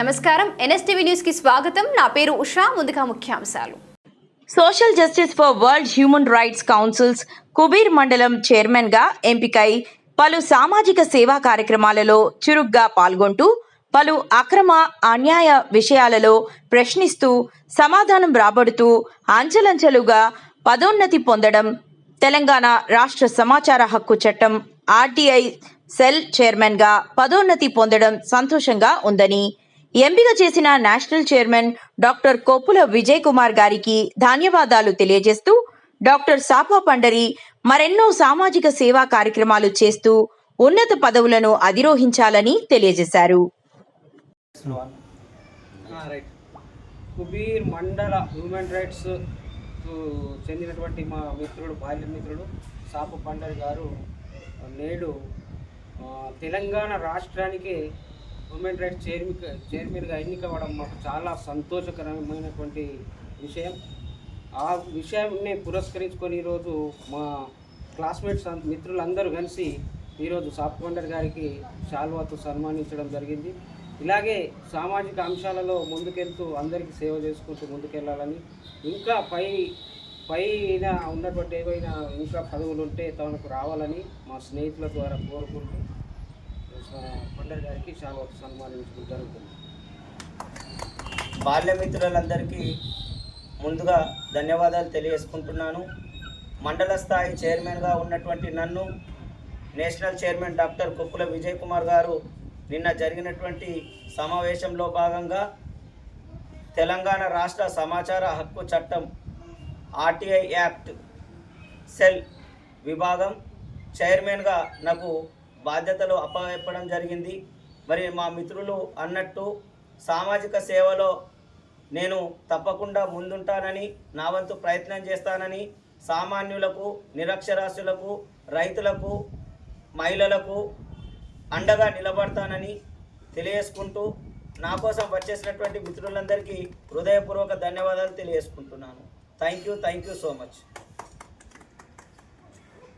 నమస్కారం. ఎన్ఎస్టీవీ న్యూస్కి స్వాగతం. నా పేరు ఉషా. ముందుగా ముఖ్యాంశాలు. Social justice for world human rights councils Kubeer మండలం చైర్మన్గా ఎంపికై పలు సామాజిక సేవా కార్యక్రమాలలో చురుగ్గా పాల్గొంటూ పలు అక్రమ అన్యాయ విషయాలలో ప్రశ్నిస్తూ సమాధానం రాబడుతూ అంచెలంచెలుగా పదోన్నతి పొందడం తెలంగాణ రాష్ట్ర సమాచార హక్కు చట్టం ఆర్టీఐ సెల్ చైర్మన్గా పదోన్నతి పొందడం సంతోషంగా ఉందని ఎంపిక చేసిన national chairman doctor Koppula Vijay Kumar గారికి ధన్యవాదాలు తెలియజేస్తూ డాక్టర్ సాపా పండరి మరెన్నో సామాజిక సేవా కార్యక్రమాలు చేస్తూ ఉన్నత పదవులను అధిరోహించాలని తెలియజేశారు. కుబీర్ మండల హ్యూమన్ రైట్స్ చెందినటువంటి మా మిత్రుడు బాల్య మిత్రుడు సాపు పండరి గారు నేడు తెలంగాణ రాష్ట్రానికి ఉమెన్ రైట్స్ చైర్మన్ చైర్మన్గా ఎన్నికవ్వడం మాకు చాలా సంతోషకరమైనటువంటి విషయం. ఆ విషయాన్ని పురస్కరించుకొని ఈరోజు మా క్లాస్మేట్స్ మిత్రులందరూ కలిసి ఈరోజు సాఫ్ట్ పండరి గారికి శాల్వాతో సన్మానించడం జరిగింది. ఇలాగే సామాజిక అంశాలలో ముందుకెళ్తూ అందరికీ సేవ చేసుకుంటూ ముందుకెళ్ళాలని ఇంకా పై పైన ఉన్నటువంటి ఏవైనా ఇంకా పదవులు ఉంటే తనకు రావాలని మా స్నేహితుల ద్వారా కోరుకుంటూ ఆ, గారికి చాలా సన్మానించడం జరుగుతుంది. బాల్యమిత్రులందరికీ ముందుగా ధన్యవాదాలు తెలియజేసుకుంటున్నాను. మండల స్థాయి చైర్మన్గా ఉన్నటువంటి నన్ను national chairman doctor Kukkula Vijay Kumar గారు నిన్న జరిగినటువంటి సమావేశంలో భాగంగా తెలంగాణ రాష్ట్ర సమాచార హక్కు చట్టం ఆర్టీఐ యాక్ట్ సెల్ విభాగం చైర్మన్గా నాకు బాధ్యతలు అప్పచెప్పడం జరిగింది. మరి మా మిత్రులు అన్నట్టు సామాజిక సేవలో నేను తప్పకుండా ముందుంటానని నా వంతు ప్రయత్నం చేస్తానని సామాన్యులకు నిరక్షరాస్యులకు రైతులకు మహిళలకు అండగా నిలబడతానని తెలియజేసుకుంటూ నా కోసం వచ్చేసినటువంటి మిత్రులందరికీ హృదయపూర్వక ధన్యవాదాలు తెలియజేసుకుంటున్నాను. Thank you thank you so much